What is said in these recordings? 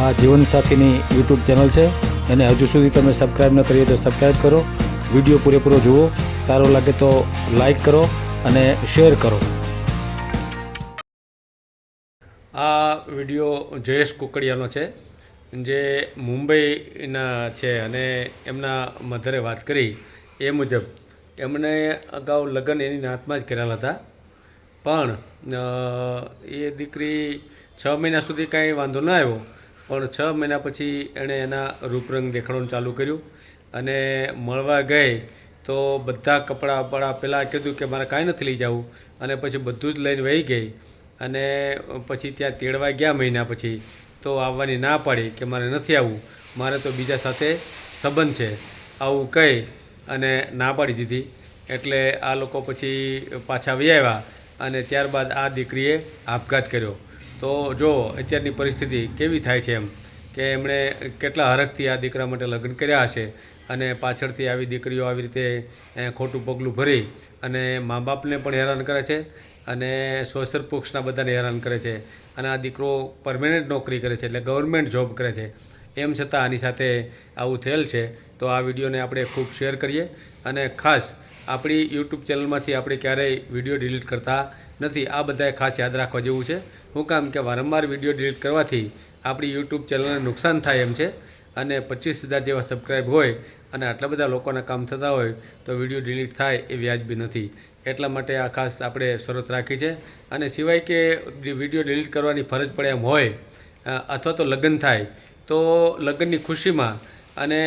આ જીવનસાથીની YouTube channel છે. અને હજુ સુધી તમે સબસ્ક્રાઈબ ન કરીએ તો સબસ્ક્રાઈબ કરો. વીડિયો પૂરેપૂરો જુઓ. સારો લાગે તો લાઈક કરો અને શેર કરો. આ વીડિયો જયેશ કુકડિયાનો છે. જે મુંબઈના છે અને એમના મધરે વાત કરી એ મુજબ એમણે અગાઉ લગ્ન એની નાતમાં જ કરેલા હતા. પણ એ દીકરી છ મહિના સુધી કાંઈ વાંધો ન આવ્યો. પણ છ મહિના પછી એણે એના રૂપરંગ દેખાડવાનું ચાલુ કર્યું અને મળવા ગઈ તો બધા કપડાં બપડા પહેલાં કીધું કે મારે કાંઈ નથી લઈ જવું અને પછી બધું જ લઈને વહી ગઈ અને પછી ત્યાં તેડવા ગયા મહિના પછી તો આવવાની ના પાડી કે મારે નથી આવવું, મારે તો બીજા સાથે સંબંધ છે, આવું કહી અને ના પાડી દીધી. એટલે આ લોકો પછી પાછા વહી આવ્યા અને ત્યારબાદ આ દીકરીએ આપઘાત કર્યો. તો જો અત્યારની પરિસ્થિતિ કેવી થાય છે એમ? કે એમણે કેટલા હરખથી આ દીકરા માટે લગ્ન કર્યા હશે અને પાછળથી આવી દીકરીઓ આવી રીતે ખોટું પગલું ભરી અને મા બાપને પણ હેરાન કરે છે અને સોશિયલ પક્ષના બધાને હેરાન કરે છે અને આ દીકરો પરમેનન્ટ નોકરી કરે છે એટલે ગવર્મેન્ટ જોબ કરે છે. એમ છતાં આની સાથે આવું થયેલ છે તો આ વિડીયોને આપણે ખૂબ શેર કરીએ અને ખાસ આપણી યુટ્યુબ ચેનલમાંથી આપણે ક્યારેય વીડિયો ડિલીટ કરતા નથી, આ બધાએ ખાસ યાદ રાખવા જેવું છે. શું કામ કે વારંવાર વીડિયો ડિલીટ કરવાથી આપણી યુટ્યુબ ચેનલને નુકસાન થાય એમ છે અને પચીસ હજાર જેવા સબસ્ક્રાઈબ હોય અને આટલા બધા લોકોના કામ થતા હોય તો વીડિયો ડિલીટ થાય એ વ્યાજબી નથી. એટલા માટે આ ખાસ આપણે શરત રાખી છે. અને સિવાય કે વીડિયો ડિલીટ કરવાની ફરજ પડે એમ હોય અથવા તો લગ્ન થાય, તો લગ્નની ખુશીમાં અને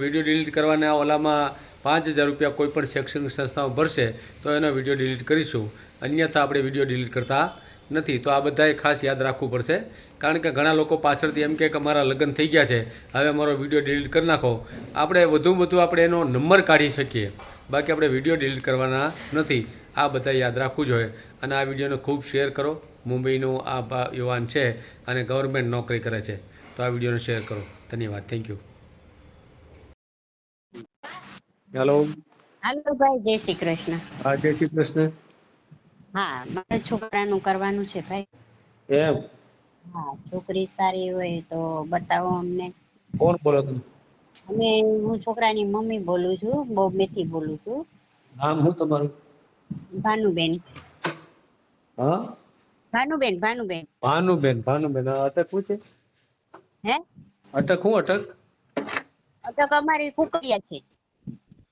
વીડિયો ડિલીટ કરવાના ઓલામાં પાંચ હજાર રૂપિયા કોઈપણ શૈક્ષણિક સંસ્થાઓ ભરશે તો એનો વીડિયો ડિલીટ કરીશું. અન્યથા આપણે વીડિયો ડિલીટ કરતા નથી. તો આ બધાએ ખાસ યાદ રાખવું પડશે. કારણ કે ઘણા લોકો પાછળથી એમ કહે કે અમારા લગ્ન થઈ ગયા છે. હવે અમારો વીડિયો ડિલીટ કરી નાખો. આપણે વધુમાં વધુ આપણે એનો નંબર કાઢી શકીએ. બાકી આપણે વીડિયો ડિલીટ કરવાના નથી. આ બધા યાદ રાખવું જોઈએ. અને આ વિડીયોને ખૂબ શેર કરો. મુંબઈનું આ ભા- યુવાન છે અને ગવર્મેન્ટ નોકરી કરે છે. તો આ વિડીયોને શેર કરો. ધન્યવાદ. થેન્ક યુ હેલો હાલો ભાઈ જય શ્રી કૃષ્ણ. હા જય શ્રી કૃષ્ણ. હા મારે છોકરાનું કરવાનું છે ભાઈ. એમ? હા છોકરી સારી હોય તો બતાવો અમને. કોણ બોલો તમે અમે હું છોકરાની મમ્મી બોલું છું બોમ્બેથી બોલું છું. નામ શું તમારું? ભાનુબેન. હા? ભાનુબેન ભાનુબેન. ભાનુબેન ભાનુબેન. અટક શું છે? હે? અટક શું અટક? અટક અમારી કુકડિયા છે.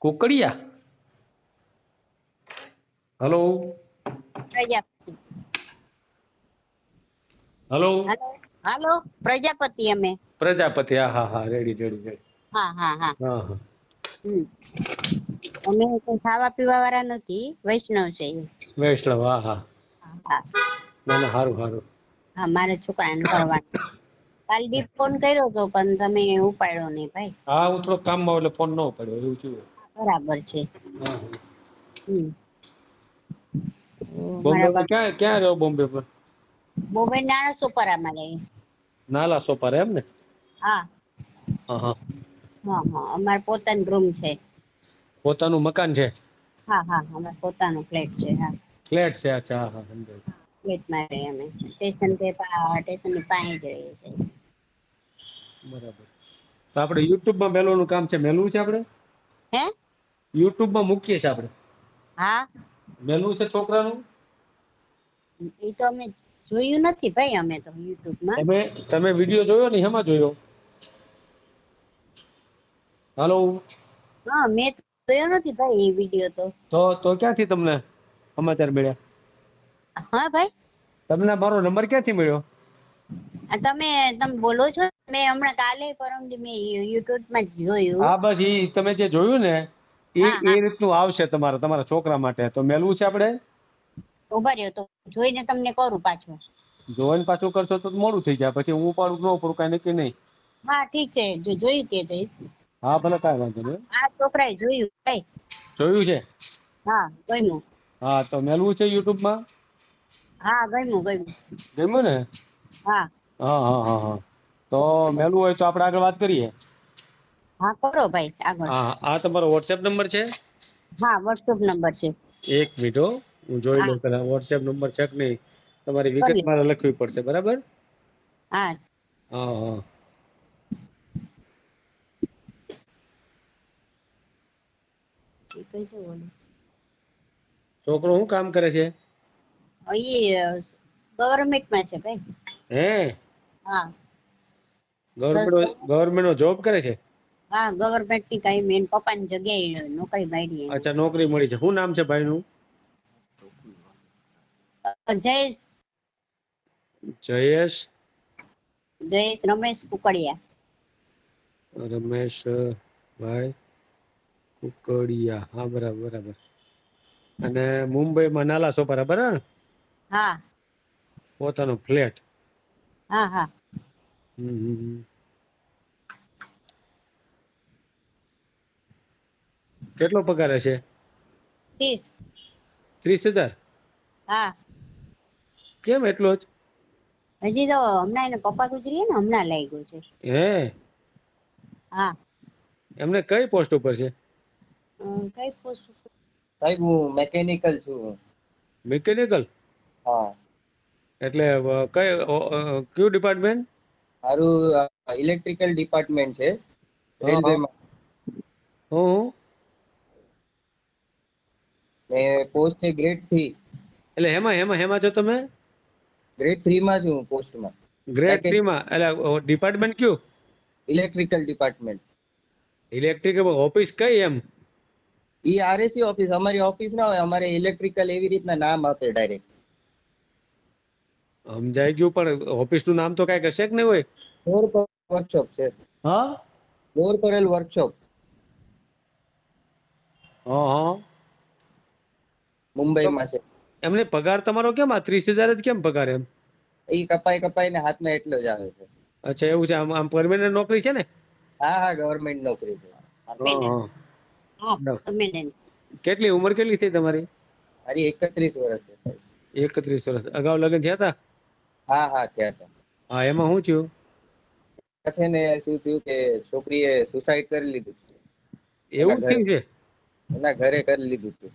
Kukadiya? Hello? Prajapati. Hello? Hello? Prajapati અમે. પ્રજાપતિ હા હા હા રેડી રેડી રેડી. હા હા હા. હા હા. અમે કઈ ખાવા પીવા વાળા નથી વૈષ્ણવ છે વૈષ્ણવ હા હા. ના ના સારું સારું હા મારે છોકરાને કરવાનું કાલ બી ફોન કર્યો તો પણ તમે ઉપાડ્યો નહીં ભાઈ. હા હું થોડો કામમાં એટલે ફોન ન ઉપાડ્યો એવું થયું. બરાબર છે. હા હા. હમ બોમ્બે મારા માં ક્યાં ક્યાં રહ્યો બોમ્બે પર? બોમ્બે નાણા સોપારામાં નાલા સોપારે એમ ને? હા. હા હા હા હા અમારે પોતાનું રૂમ છે. પોતાનું મકાન છે? હા હા અમારે પોતાનો ફ્લેટ છે હા. ફ્લેટ છે અચ્છા હા હા સમજાય. ફ્લેટમાં રહીએ અમે. સ્ટેશન કે સ્ટેશનની પાસે જ રહીએ છીએ. બરાબર. તો આપણે યુટ્યુબમાં મેલવાનું કામ છે મેલવું છે આપણે? હે? યુટ્યુબમાં મૂકીએ છીએ આપણે? હા. મેલવું છે છોકરાનું? એ તો અમે જોયું નથી ભાઈ અમે તો YouTube માં તમે તમે વિડિયો જોયો ને એમાં જોયો? હાલો? હા મેં જોયો નથી ભાઈ એ વિડિયો તો. તો તો ક્યાંથી તમને સમાચાર મળ્યા? હા ભાઈ. તમને મારો નંબર ક્યાંથી મળ્યો? તમે તમે બોલો છો? મેં હમણાં કાલે પરમ દી મેં યુટ્યુબમાં જોયું. હા બસ ઈ તમે જે જોયું ને એ. એ રીતનું આવશે તમારે તમારા છોકરા માટે. તો મેલવું છે આપણે? ઊભા રહ્યો તો જોઈને તમને કરું પાછું. જોઈને પાછું કરશો તો મોડું થઈ જાય. પછી હું પાડું ન પડું કાંઈ નક્કી નહીં. હા ઠીક છે. જો જોયું તે જઈશ. હા ભલે કાંઈ વાંધો નહીં. આ છોકરાએ જોયું કઈ જોયું છે? હા ગમ્યું. હા તો મેલવું છે યુટ્યુબમાં હા ગમ્યું ગમ્યું. ગમ્યું ને? હા. હા હા હા હા. તો મેલવું હોય તો આપણે આગળ વાત કરીએ. હા કરો ભાઈ આગળ. હા આ તમારો WhatsApp નંબર છે? હા WhatsApp નંબર છે. એક મિનિટ હું જોઈ લઉં પેલા WhatsApp નંબર ચેક નહીં? તમારી વિગત મારે લખવી પડશે બરાબર? હા. હા હા. છોકરો શું કામ કરે છે? ગવર્મેન્ટમાં છે ભાઈ. હે? હા. ગવર્મેન્ટ ગવર્મેન્ટ નો જોબ કરે છે? હા ગવર્મેન્ટની કઈ મેન પપ્પાની જગ્યાએ નોકરી મળી અચ્છા નોકરી મળી છે. શું નામ છે ભાઈનું? જયેશ. જયેશ? જયેશ રમેશ કુકડિયા. રમેશ ભાઈ કુકડિયા. હા બરાબર બરાબર. અને મુંબઈમાં નાલા સોપારા બરાબર? ને? હા. પોતાનો ફ્લેટ. હા હા. હમ હમ. કેટલો પગાર હશે? ત્રીસ. ત્રીસ હજાર? હા. કેમ એટલો જ? હજી તો હમણાં એના પપ્પા ગુજરી ને હમણાં લાગ્યું છે. હે? હા. એમને કઈ પોસ્ટ ઉપર છે? કઈ પોસ્ટ સાહેબ હું મેકેનિકલ છું. મિકેનિકલ હા. એટલે કઈ કયું ડિપાર્ટમેન્ટ મારું ઇલેક્ટ્રિકલ ડિપાર્ટમેન્ટ છે. રેલવેમાં. હું હું. ને પોસ્ટ ગ્રેડથી એટલે હેમાં હેમાં હેમાં છો તમે? ગ્રેડ થ્રી માં છું પોસ્ટમાં ગ્રેડ થ્રી માં? એટલે ડિપાર્ટમેન્ટ કયું? ઇલેક્ટ્રિકલ ડિપાર્ટમેન્ટ ઇલેક્ટ્રિકલ ઓફિસ કઈ એમ? ઈ આરએસી ઓફિસ અમારી ઓફિસ ના હોય અમારે ઇલેક્ટ્રિકલ એવી રીતના નામ આપે ડાયરેક્ટ સમજાઈ ગયું પણ ઓફિસનું નામ તો કંઈક હશે કે નહીં હોય? ફ્લોર પર વર્કશોપ છે. હા? ફ્લોર કરેલ વર્કશોપ હા હા. મુંબઈમાં છે. એમને પગાર તમારો કેમ? આ ત્રીસ હજાર જ કેમ પગાર એમ? એ કપાઈ કપાઈ ને હાથમાં એટલો જ આવે છે. અચ્છા એવું છે? આમ આમ પરમેનન્ટ નોકરી છે ને? હા હા ગવર્મેન્ટ નોકરી છે. કેટલી ઉંમર કેટલી થઈ તમારી? મારી એકત્રીસ વર્ષ છે સાહેબ. એકત્રીસ વર્ષ. અગાઉ લગ્ન થયા હતા હા હા થયા હતા હા એમાં શું થયું? છે ને શું થયું કે છોકરીએ સુસાઇડ કરી લીધું એવું થયું છે? એના ઘરે કરી લીધું હતું.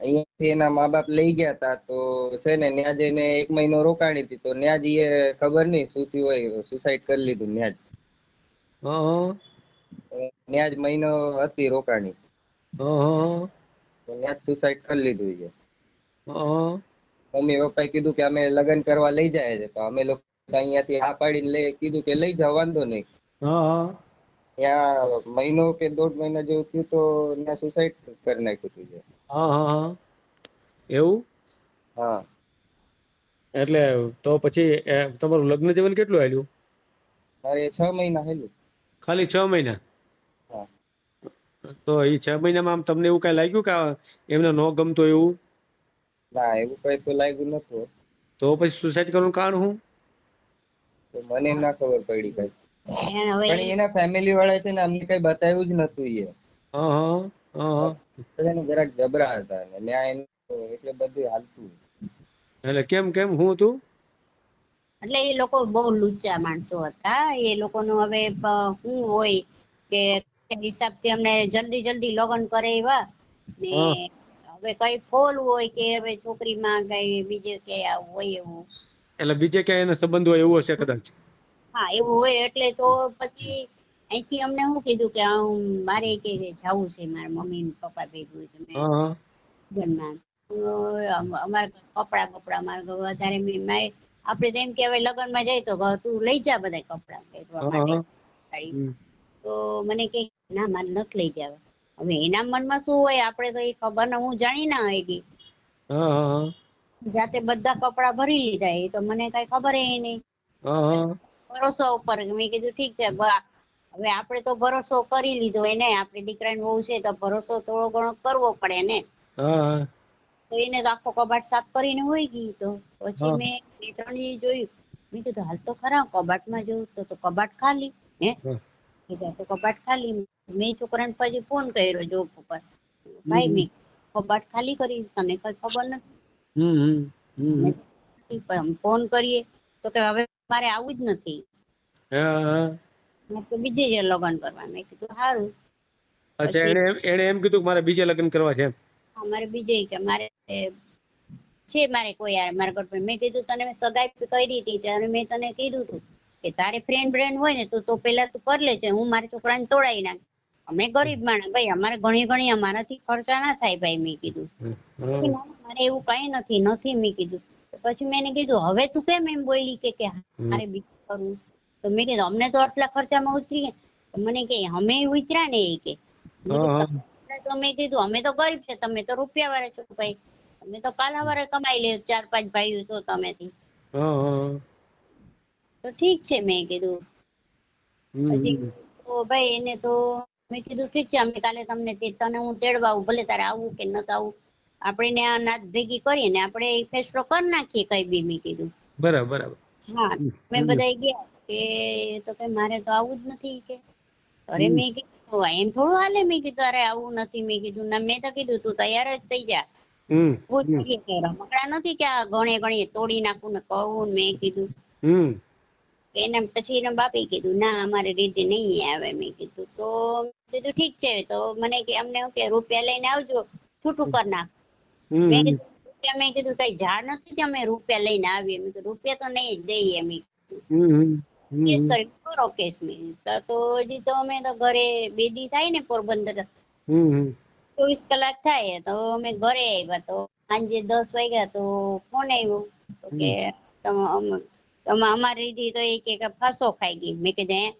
અહીંયાથી એના મા બાપ લઈ ગયા હતા તો છે ને ત્યાં જઈને એક મહિનો રોકાણી હતી તો ત્યાં જ ઈ ખબર નહીં શું થયું હોય સુસાઇડ કરી લીધું ત્યાં જ ત્યાં જ મહિનો હતી રોકાણી. ત્યાં જ સુસાઇડ કરી લીધું છે મમ્મી પપ્પાએ કીધું કે અમે લગ્ન કરવા લઈ જાય છે તો અમે લોકો અહીંયાથી હા પાડીને લઈ કીધું કે લઈ જાઓ વાંધો નહીં ત્યાં મહિનો કે દોઢ મહિના જેવું થયું તો ત્યાં સુસાઇડ કરી નાખ્યું હતું હા હા હા. એવું? હા. એટલે તો પછી તમારું લગ્ન જીવન કેટલું હાલ્યું? મારે છ મહિના હેલું ખાલી છ મહિના? હા. તો એ છ મહિનામાં આમ તમને એવું કઈ લાગ્યું કે એમને ન ગમતો એવું? ના એવું કઈ તો લાગ્યું નતું તો પછી સુસાઇડ કરવાનું કારણ તો મને ના ખબર પડી કઈ. એને પણ એના ફેમિલી વાળા છે ને અમને કઈ બતાવ્યું જ નતું એ. હા હા હા. હા છે ને જરાક જબરા હતા ને ન્યા એટલે બધું હાલતું. એટલે કેમ કેમ? હું હતું? એટલે એ લોકો બહુ લુચ્ચા માણસો હતા. એ લોકોનું હવે શું હોય કે હિસાબથી અમને જલ્દી જલ્દી લગ્ન કરે એવા ને હવે કઈ ફોલ હોય કે હવે છોકરીમાં કઈ બીજે ક્યાંય આવું હોય એવું. એટલે બીજે ક્યાંય એનો સંબંધ હોય એવું હશે કદાચ? હા એવું હોય એટલે તો પછી અહીંથી અમને શું કીધું કે હું મારે કે જવું છે મારા મમ્મી ને પપ્પા ભેગું તમે લગ્નમાં અમારા અમ- કપડા બપડા અમારે વધારે આપણે તો એમ કે હવે લગ્નમાં જાય તો તું લઈ જા બધા કપડા પહેરવા માટે. તો મને કે ના મારે નથી લઈ જવા. હવે એના મનમાં શું હોય આપણે તો એ ખબર ને હું જાણી ના હોય ગઈ જાતે બધા કપડા ભરી લીધા એ તો મને કઈ ખબર એ નહીં. ભરોસો ઉપર. મેં કીધું ઠીક છે હવે આપણે તો ભરોસો કરી લીધો એને. આપણે દીકરાને બહુ છે તો ભરોસો થોડો ઘણો કરવો પડે ને. તો એને તો આખો કબાટ સાફ કરીને હોય ગઈ તો. પછી મેં બે ત્રણ દી જોયું. મેં કીધું હાલ તો ખરા કબાટમાં જોયું તો તો કબાટ ખાલી. હે? કીધા તો કબાટ ખાલી. મેં છોકરાને પછી ફોન કર્યો જોબ ઉપર. ભાઈ મેં કબાટ ખાલી કરી તને કઈ ખબર નથી? ફોન કરીએ. તો કે હવે મારે આવું જ નથી. તો બીજે જ લગ્ન કરવા મેં કીધું સારું અચ્છા એને એને એમ કીધું કે મારે બીજે લગ્ન કરવા છે અમારે બીજે કે મારે છે મારે કોઈ યાર મારા ગર્લફ્રેન્ડ મેં કીધું તને મેં સગાઈ કરી હતી ત્યારે મેં તને કીધું હતું કે તારે ફ્રેન્ડ બ્રેન્ડ હોય ને તો તો પેલા તું કરી લેજે હું મારા છોકરાને તોડાવી નાખ અમે ગરીબ માણસ ભાઈ અમારે ઘણી ઘણી અમારાથી ખર્ચા ના થાય ભાઈ મેં કીધું. મારે એવું કઈ નથી નથી મેં કીધું. પછી મેં એને કીધું હવે તું કેમ એમ બોલી કે કે મારે બીજું કરવું? તો મેં કીધું અમને તો આટલા ખર્ચામાં ઉતરી ગયા મને કે અમે ઉતર્યા ને એ કે. તો મેં કીધું અમે તો ગરીબ છે તમે તો રૂપિયા વાળા છો ભાઈ. તમે તો કાલા વાળા કમાઈ લે ચાર પાંચ ભાઈઓ છો તમે થી. તો ઠીક છે મેં કીધું. પછી તો ભાઈ એને તો મેં કીધું ઠીક છે અમે કાલે તમને તને હું તેડવા આવું ભલે તારે આવવું કે નત આવવું આપણે આ નાત ભેગી કરીએ ને આપણે ફેસલો કરી નાખીએ કઈ બી મેં કીધું. બરાબર બરાબર. હા મેં બધા ગયા કે તો કે મારે તો આવું જ નથી કે. અરે મેં કીધું એમ થોડું હાલે? મેં કીધું અરે આવું નથી. મેં કીધું ના મેં તો કીધું તું તૈયાર જ થઈ જા. રમકડા નથી કે આ ગણે તોડી નાખું ને કહું મેં કીધું. હમ. એને પછી એના બાપે કીધું ના અમારે રીતે નહીં આવે. મેં કીધું તો? કીધું ઠીક છે. તો મને કે અમને કે રૂપિયા લઈને આવજો છૂટું કરી નાખ. મેં કીધું મેં કઈ ઝાડ નથી કે અમે રૂપિયા લઈને આવીએ મેં કીધું રૂપિયા તો નહીં જ દઈએ. હમ, કેસ. કરી કરો કેસ મેં તો હજી તો અમે તો ઘરે બે દી થાય ને પોરબંદર. ચોવીસ કલાક થાય તો અમે ઘરે આવ્યા તો સાંજે દસ વાગ્યા તો ફોન આવ્યો કે તમે અમારી રીધી તો એ કે ફાંસો ખાઈ ગઈ મેં કીધું.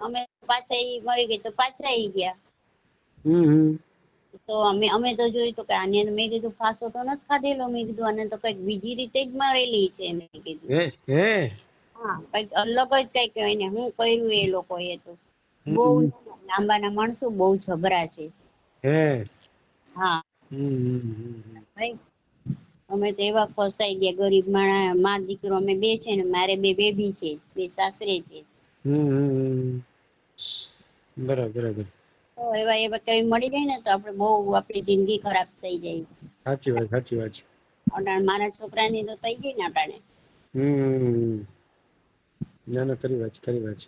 અમે પાછા મરી ગઈ તો પાછા આવી ગયા. તો અમે અમે તો જોયું તો કે આને મેં કીધું ફાંસો તો નથી ખાધેલો મેં કીધું આને તો કંઈક બીજી રીતે જ મરેલી છે મેં કીધું. હે હે? હા કંઈક અલગ જ કંઈક એને હું કર્યું એ લોકોએ તો. બહુ લાંબાના માણસો બહુ જબરા છે. હે? હા. અમે તો એવા ફસાઈ ગયા ગરીબ માણા માર દીકરો અમે બે છે ને મારે બે બેબી છે બે સાસરે છે. હમ. બરાબર બરાબર. તો એવા એવા કઈ મળી જાય ને તો આપણે બહુ આપણી જિંદગી ખરાબ થઈ જાય. સાચી વાત સાચી વાત છે. મારા છોકરાની તો થઈ ગઈ ને આપણે હમ. ના ના ખરી વાત ખરી વાત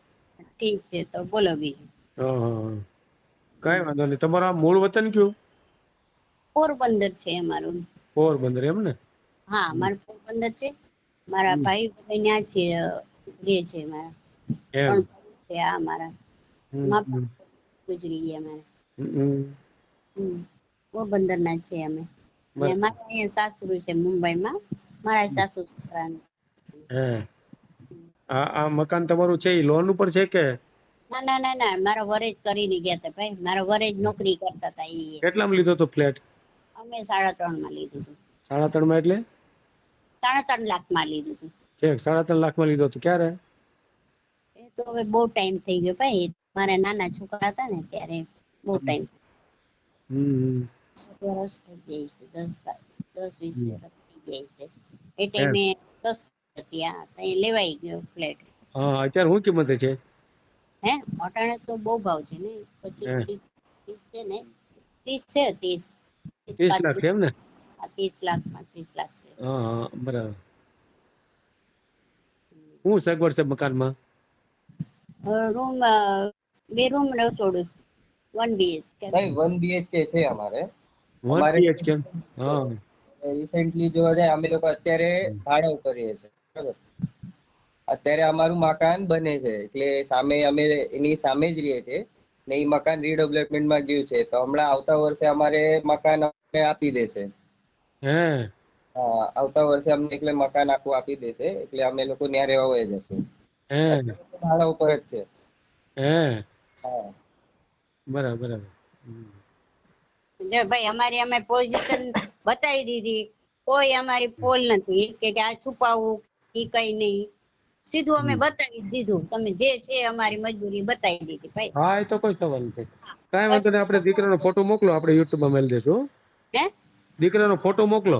ઠીક છે તો બોલો બીજું. હા હા વાંધો નહીં. તમારું આ મૂળ વતન કયું? પોરબંદર છે અમારું. પોરબંદર એમ ને? હા મારું પોરબંદર છે. મારા ભાઈ બધા ત્યાં છે રહે છે મારા. એમ. છે આ મારા. ગુજરી ગયા મારા. પોરબંદર ના છે અમે. મારા અહીંયા સાસુ છે મુંબઈમાં. મારા સાસુ સસરા આ આ મકાન તમારું છે એ લોન ઉપર છે કે? ના ના ના ના. મારો વરેજ કરીને ગયા હતા ભાઈ. મારા વરેજ નોકરી કરતા હતા ઈ. કેટલામાં લીધો તો ફ્લેટ? અમે સાડા ત્રણમાં લીધું હતું સાડા ત્રણમાં એટલે? સાડા ત્રણ લાખમાં લીધું હતું છે સાડા ત્રણ લાખમાં લીધો તો ક્યારે? એ તો હવે બહુ ટાઈમ થઈ ગયો ભાઈ. મારા નાના છોકરા હતા ને ત્યારે બહુ ટાઈમ હમ. વર્ષ થઈ ગઈ છે દસ દસ વીસ વર્ષ થઈ ગઈ છે. એ ટાઈમે દસ હતી આ તઈ લેવાઈ ગયો ફ્લેટ હા અત્યારે શું કિંમતે છે? હે અટાણે તો બહુ ભાવ છે ને પચીસ ત્રીસ છે ને ત્રીસ છે ત્રીસ. ત્રીસ લાખ છે એમ ને ત્રીસ લાખમાં ત્રીસ લાખ છે. હા હા બરાબર. શું સગવડ છે મકાનમાં? રૂમ બે રૂમ રસોડું વન બીએચકે ભાઈ વન બીએચકે છે અમારે. વન અમારે- બીએચકે હા. રિસેન્ટલી જોવા જાય અમે લોકો અત્યારે ભાડા ઉપર રહીએ છીએ. બરાબર? અત્યારે અમારું મકાન બને છે. એટલે સામે અમે એની સામે જ રહીએ છીએ. ને એ મકાન રીડેવલપમેન્ટમાં ગયું છે. તો હમણાં આવતા વર્ષે અમારે મકાન અમને આપી દેશે. હે? હા આવતા વર્ષે અમને એટલે મકાન આખું આપી દેશે. એટલે અમે લોકો ત્યાં રહેવા વહી જશું. હે? ભાડા ઉપર જ છે. હા? બરાબર બરાબર. જો ભાઈ અમારી અમે પોઝિશન બતાવી દીધી. કોઈ અમારી પોલ નથી કે આ છુપાવવું કે કઈ નહીં. સીધું અમે બતાવી દીધું. તમે જે છે અમારી મજબૂરી બતાવી દીધી ભાઈ. હા એ તો કોઈ સવાલ નથી. કાંઈ વાંધો નહીં આપણે દીકરાનો ફોટો મોકલો આપણે યુટ્યુબમાં મેળ દેશું હો. હે? દીકરાનો ફોટો મોકલો.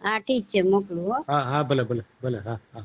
હા ઠીક છે મોકલું હા હા ભલે ભલે ભલે હા હા.